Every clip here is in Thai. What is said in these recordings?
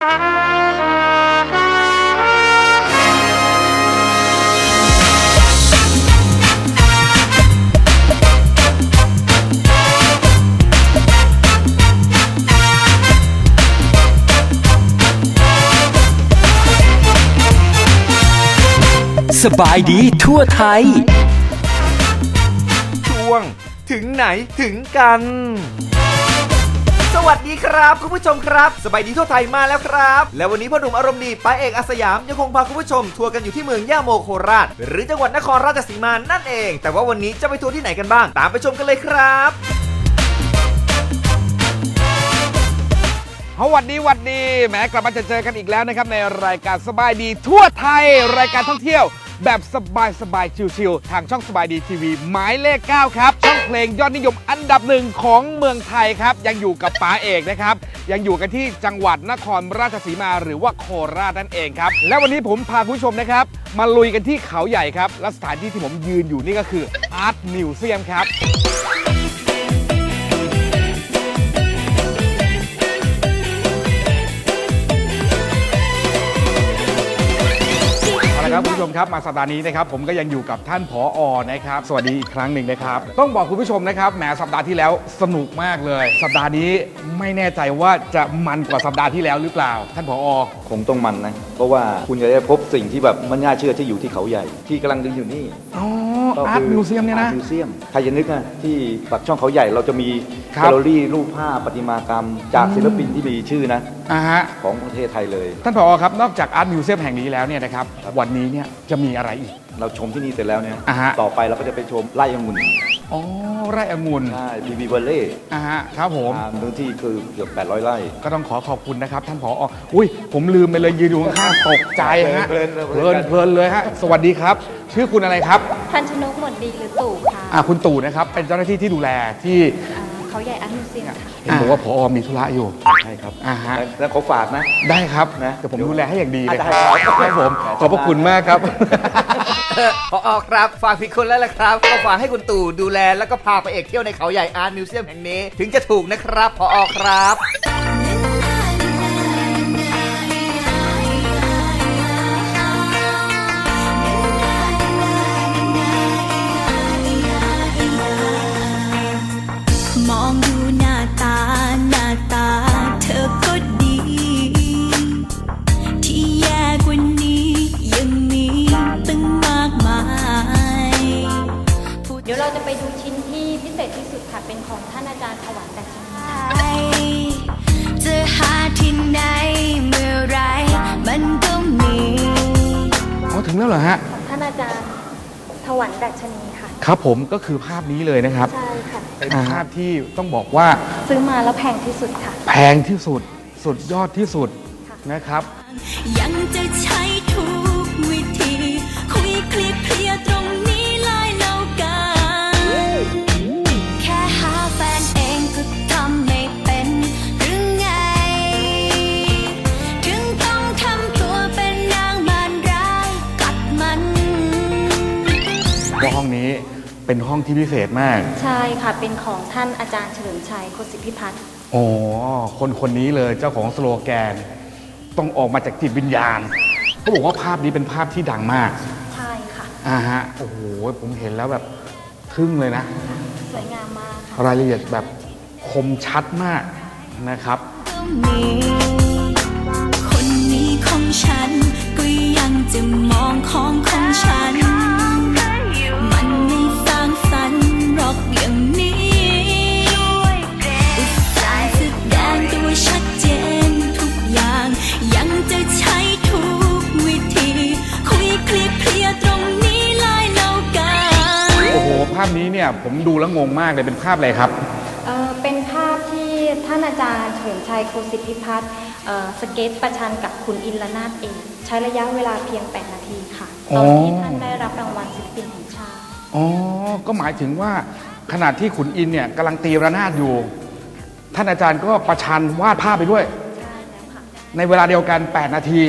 สบายดีทั่วไทย ช่วง ถึงไหนถึงกัน สวัสดีครับคุณผู้ชมครับสบายดีทั่วไทยมาแล้วครับ และวันนี้พ่อหนุ่มอารมณ์ดีป้าเอกอาสยามยังคงพาคุณผู้ชมทัวร์กันอยู่ที่เมืองย่าโมโคราช หรือจังหวัดนครราชสีมานั่นเอง แต่ว่าวันนี้จะไปทัวร์ที่ไหนกันบ้าง ตามไปชมกันเลยครับสวัสดีหวัดดีแหมกลับมาจะเจอกันอีกแล้วนะครับในรายการสบายดีทั่วไทย รายการท่องเที่ยว แบบสบายสบายๆชิลๆทางช่องสบายดีทีวีหมายเลข 9 ครับ ช่องเพลงยอดนิยมอันดับหนึ่งของเมืองไทยครับ ยังอยู่กับป๋าเอกนะครับ ยังอยู่กันที่จังหวัดนครราชสีมาหรือว่าโคราชนั่นเองครับ และวันนี้ผมพาคุณผู้ชมนะครับ มาลุยกันที่เขาใหญ่ครับ และสถานที่ที่ผมยืนอยู่นี่ก็คืออาร์ตมิวเซียมครับ ละครับคุณผู้ชมครับมาสัปดาห์นี้นะครับผมก็ยังอยู่กับท่านผออนะครับสวัสดีอีกครั้งหนึ่งนะครับ ต้องบอกคุณผู้ชมนะครับแหมสัปดาห์ที่แล้วสนุกมากเลย สัปดาห์นี้ไม่แน่ใจว่าจะมันกว่าสัปดาห์ที่แล้วหรือเปล่า ท่านผอคงต้องมันนะเพราะว่าคุณจะได้พบสิ่งที่แบบมันน่าเชื่อที่อยู่ที่เขาใหญ่ ที่กำลังดึงอยู่นี่ อ๋อก็อาร์ตมิวเซียมเนี่ยนะอาร์ตมิวเซียมใครจะนึกนะที่ปากช่องเขาใหญ่เราจะมีครับแกลเลอรี่รูปภาพประติมากรรม จากศิลปินที่มีชื่อนะ อ่าฮะ ของประเทศไทยเลย ท่านผอครับ นอกจากอาร์ตมิวเซียมแห่งนี้แล้วเนี่ยนะครับ วันนี้เนี่ยจะมีอะไรอีก เราชมที่นี่เสร็จแล้วเนี่ยอ่าฮะ ต่อไปเราก็จะไปชมไร่องุ่น อ๋อ ไร่องุ่นใช่บีบีเบลเล่อ่าฮะครับผมพื้นที่คือเกือบ 800 ไร่ ก็ต้องขอขอบคุณนะครับ ท่านผออุ้ยผมลืมไปเลยยืนอยู่ข้างๆตกใจฮะเพลินเพเพลิลินนเพลินเลยฮะสวัสดีครับ ชื่อคุณอะไรครับพันชนกหมวดดีหรือตู่ค่ะอ่าคุณตู่นะครับเป็นเจ้าหน้าที่ที่ดูแลที่อ่าเขาใหญ่อาร์ตมิวเซียมค่ะ เห็นบอกว่าพอมีธุระอยู่ ใช่ครับอ่าฮะ แล้วแล้วขอฝากนะ ได้ครับนะเดี๋ยวผมดูแลให้อย่างดีเลยอะคได้รับครับครับผมขอบพระคุณมากครับ พอออกครับฝากผิดคนแล้วล่ะครับ ก็ฝากให้คุณตู่ดูแลแล้วก็พาไปเอกเที่ยวในเขาใหญ่อาร์ตมิวเซียมแห่งนี้ ถึงจะถูกนะครับพอออกครับ ไปดูชิ้นที่พิเศษที่สุดค่ะ เป็นของท่านอาจารย์ถวันแต่ชนีไปจะหาที่ไหนเมื่อไรมันก็มี อ๋อถึงแล้วเหรอฮะ ของท่านอาจารย์ถวันดัชนีค่ะ ครับผมก็คือภาพนี้เลยนะครับ ใช่ค่ะ เป็นภาพที่ต้องบอกว่าซื้อมาแล้วแพงที่สุดค่ะ แพงที่สุด สุดยอดที่สุดค่ะ นะครับ ยังจะใช้ทุก ว่าห้องนี้เป็นห้องที่พิเศษมาก ใช่ค่ะ เป็นของท่านอาจารย์เฉลิมชัยโคสิทธิพิพัฒน์อ๋อคนคนนี้เลยเจ้าของสโลแกน ต้องออกมาจากจิตวิญญาณเขาบอกว่าภาพนี้เป็นภาพที่ดังมากใช่ค่ะอ่าฮะโอ้โหผมเห็นแล้วแบบทึ่งเลยนะ สวยงามมากค่ะรายละเอียดแบบคมชัดมากนะครับก็มีคนนี้ของฉันก็ยังจะมองของ จะใช้ทุกวิธี คุยเคลียร์เคลียร์ตรงนี้เลยแล้วกัน โอ้โห ภาพนี้เนี่ยผมดูแล้วงงมากเลยเป็นภาพอะไรครับ เอ่อเป็นภาพที่ท่านอาจารย์เฉลิมชัยโคสิทธิพิพัฒน์เอ่อสเก็ตประชันกับคุณอินลนาถเอง ใช้ระยะเวลาเพียง 8 นาทีค่ะ ตอนที่ท่านได้รับรางวัลศิลปินแห่งชาติ อ๋อ ก็หมายถึงว่าขณะที่ขุนอินเนี่ยกำลังตีระนาดอยู่ ท่านอาจารย์ก็ประชันวาดภาพไปด้วย ในเวลาเดียวกัน 8 นาที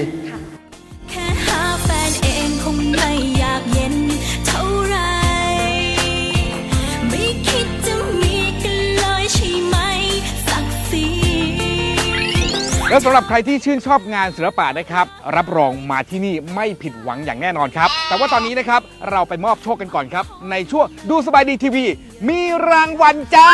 แล้วสำหรับใครที่ชื่นชอบงานศิลปะนะครับ รับรองมาที่นี่ไม่ผิดหวังอย่างแน่นอนครับ แต่ว่าตอนนี้นะครับเราไปมอบโชคกันก่อนครับ ในช่วงดูสบายดีทีวี มีรางวัลจ้า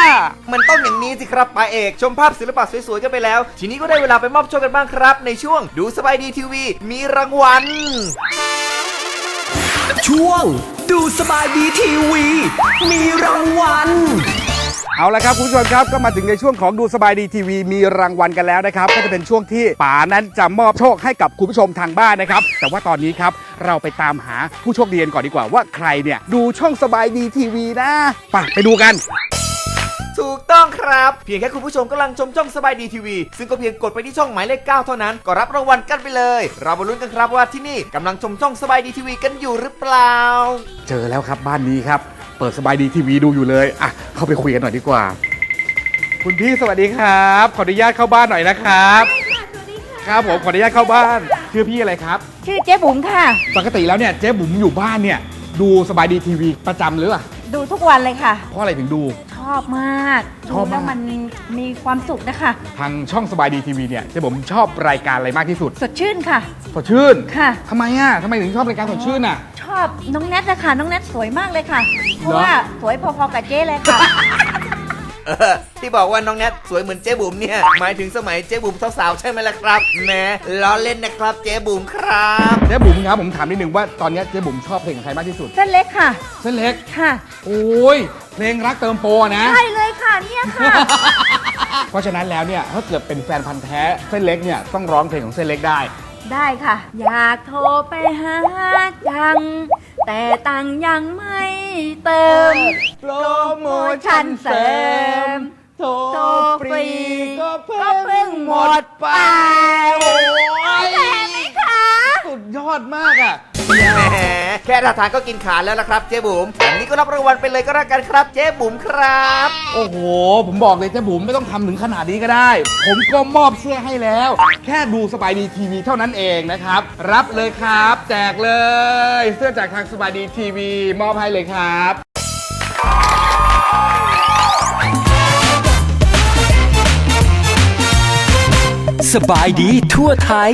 มันต้องอย่างนี้สิครับป้าเอก ชมภาพศิลปะสวยๆกันไปแล้ว ทีนี้ก็ได้เวลาไปมอบโชคกันบ้างครับ ในช่วงดูสบายดีทีวี มีรางวัล ช่วง ดูสบายดีทีวี มีรางวัล เอาละครับคุณผู้ชมครับก็มาถึงในช่วงของดูสบายดีทีวีมีรางวัลกันแล้วนะครับ ก็จะเป็นช่วงที่ป๋านั้นจะมอบโชคให้กับคุณผู้ชมทางบ้านนะครับ แต่ว่าตอนนี้ครับเราไปตามหาผู้โชคดีกันก่อนดีกว่าว่าใครเนี่ยดูช่องสบายดีทีวีนะไปไปดูกัน ถูกต้องครับ เพียงแค่คุณผู้ชมกำลังชมช่องสบายดีทีวี ซึ่งก็เพียงกดไปที่ช่องหมายเลข9เท่านั้น ก็รับรางวัลกันไปเลย เรามาลุ้นกันครับว่าที่นี่กำลังชมช่องสบายดีทีวีกันอยู่หรือเปล่า เจอแล้วครับบ้านนี้ครับ เปิดสบายดีทีวีดูอยู่เลยอะเข้าไปคุยกันหน่อยดีกว่า คุณพี่สวัสดีครับ ขออนุญาตเข้าบ้านหน่อยนะครับ ครับผมขออนุญาตเข้าบ้าน ชื่อพี่อะไรครับ ชื่อเจ๊บุ๋มค่ะ ปกติแล้วเนี่ยเจ๊บุ๋มอยู่บ้านเนี่ย ดูสบายดีทีวีประจำหรือเปล่าดูทุกวันเลยค่ะ เพราะอะไรถึงดู ชอบมากชอบมาก ดูแล้วมันมีความสุขนะคะ ทางช่องสบายดีทีวีเนี่ยเจ๊บุ๋มชอบรายการอะไรมากที่สุด สดชื่นค่ะ สดชื่นค่ะ ทำไมอะทำไมถึงชอบรายการสดชื่นอะช อบน้องแนทนะคะน้องแนทสวยมากเลยค่ะ เพราะเหรอว่าสวยพอๆกับเจ๊เลยค่ะ เออที่บอกว่าน้องแนทสวยเหมือนเจ๊บุ๋มเนี่ย หมายถึงสมัยเจ๊บุ๋มสาวๆใช่ไหมล่ะครับแหมล้อเล่นนะครับเจ๊บุ๋มครับเจ๊บุ๋มครับผมถามนิดนึงว่าตอนเนี้ยเจ๊บุ๋มชอบเพลงของใครมากที่สุด เส้นเล็กค่ะ เส้นเล็ก ค่ะ โอ้ยเพลงรักเติมโปรนะ ใช่เลยค่ะเนี่ยค่ะ เพราะฉะนั้นแล้วเนี่ยถ้าเกิดเป็นแฟนพันธ์แท้เส้นเล็กเนี่ยต้องร้องเพลงของเส้นเล็กได้ ได้ค่ะ อยากโทรไปหาจัง แต่ตังค์ยังไม่เติม โปรโมชั่นเสริม โทรโทรฟรีก็ก็เพิ่งหมดไป โอ้ยแพงไหมคะสุดยอดมากอะ แหมแค่ท่าทางก็กินขาดแล้วล่ะครับเจ๊บุ๋มแบบนี้ก็รับรางวัลไปเลยก็แล้วกันครับ เจ๊บุ๋มครับ โอ้โห ผมบอกเลยเจ๊บุ๋มไม่ต้องทำถึงขนาดนี้ก็ได้ ผมก็มอบเสื้อให้แล้ว แค่ดูสบายดีทีวีเท่านั้นเองนะครับ รับเลยครับ แจกเลย เสื้อจากทางสบายดีทีวี มอบให้เลยครับ สบายดีทั่วไทย